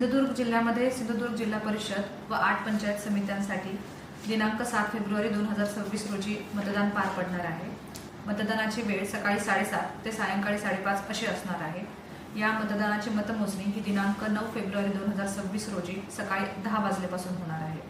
सिंधुदुर्ग जिल्ह्यामध्ये सिंधुदुर्ग जिल्हा परिषद व आठ पंचायत समित्यांसाठी दिनांक सात फेब्रुवारी दोन हजार सव्वीस रोजी मतदान पार पडणार आहे. मतदानाची वेळ सकाळी साडेसात ते सायंकाळी साडेपाच अशी असणार आहे. या मतदानाची मतमोजणी ही दिनांक नऊ फेब्रुवारी दोन हजार सव्वीस रोजी सकाळी दहा वाजल्यापासून होणार आहे.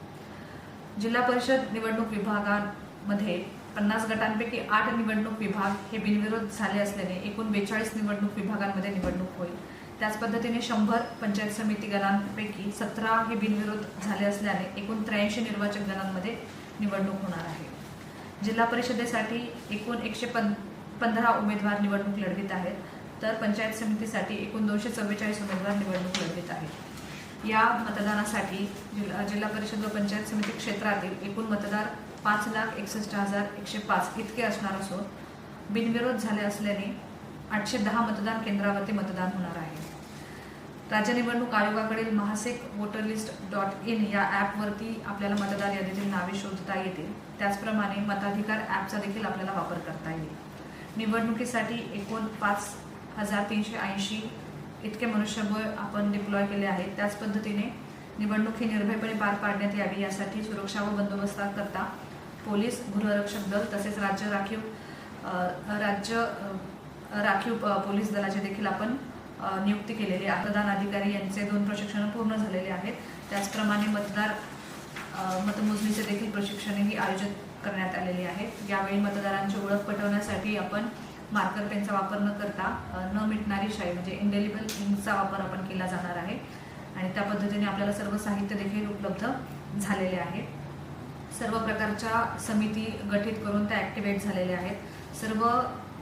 जिल्हा परिषद निवडणूक विभागामध्ये पन्नास गटांपैकी आठ निवडणूक विभाग हे बिनविरोध झाले असल्याने एकूण बेचाळीस निवडणूक विभागांमध्ये निवडणूक होईल. त्याच पद्धतीने शंभर पंचायत समिती गणांपैकी सतरा हे बिनविरोध झाले असल्याने एकूण त्र्याऐंशी निर्वाचक गणांमध्ये निवडणूक होणार आहे. जिल्हा परिषदेसाठी एकूण एकशे पं पंधरा उमेदवार निवडणूक लढवित आहेत तर पंचायत समितीसाठी एकूण दोनशे चव्वेचाळीस उमेदवार निवडणूक लढवित आहेत. या मतदानासाठी जिल्हा जिल्हा परिषद व पंचायत समिती क्षेत्रातील एकूण मतदार पाच लाख एकसष्ट हजार एकशे पाच इतके असणार असून बिनविरोध झाले असल्याने आठशे दहा मतदान केंद्रावरती मतदान होणार आहे. राज्य निवडणूक आयोगाकडील Mahasec voter list dot in या ॲपवरती आपल्याला मतदार यादीतील नावे शोधता येतील. त्याचप्रमाणे मताधिकार ॲपचा देखील आपल्याला वापर करता येईल. निवडणुकीसाठी एकूण पाच हजार तीनशे ऐंशी इतके मनुष्यबळ आपण डिप्लॉय केले आहे त्याच पद्धतीने निवडणूक ही निर्भयपणे पार पाडण्यात यावी यासाठी सुरक्षा व बंदोबस्ताकरता पोलीस गृहरक्षक दल तसेच राज्य राखीव राज्य राखीव प- पोलीस दलाचे देखील आपण नियुक्ती केलेली आहे. मतदान अधिकारी यांचे दोन प्रशिक्षण पूर्ण झालेले आहेत. त्याचप्रमाणे मतदार मतमोजणीचे देखील प्रशिक्षणही आयोजित करण्यात आलेले आहेत यावेळी मतदारांची ओळख पटवण्यासाठी आपण मार्कर पेनचा वापर न करता न मिटणारी शाई म्हणजे इंडेलिबल इंकचा वापर आपण केला जाणार आहे. आणि त्या पद्धतीने आपल्याला सर्व साहित्य देखील उपलब्ध झालेले आहे. सर्व प्रकारच्या समिती गठीत करून त्या ॲक्टिवेट झालेल्या आहेत. सर्व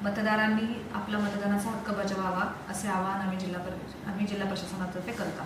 मतदारांनी आपला मतदानाचा हक्क बजावावा असे आवाहन आम्ही जिल्हा आम्ही जिल्हा प्रशासनातर्फे करत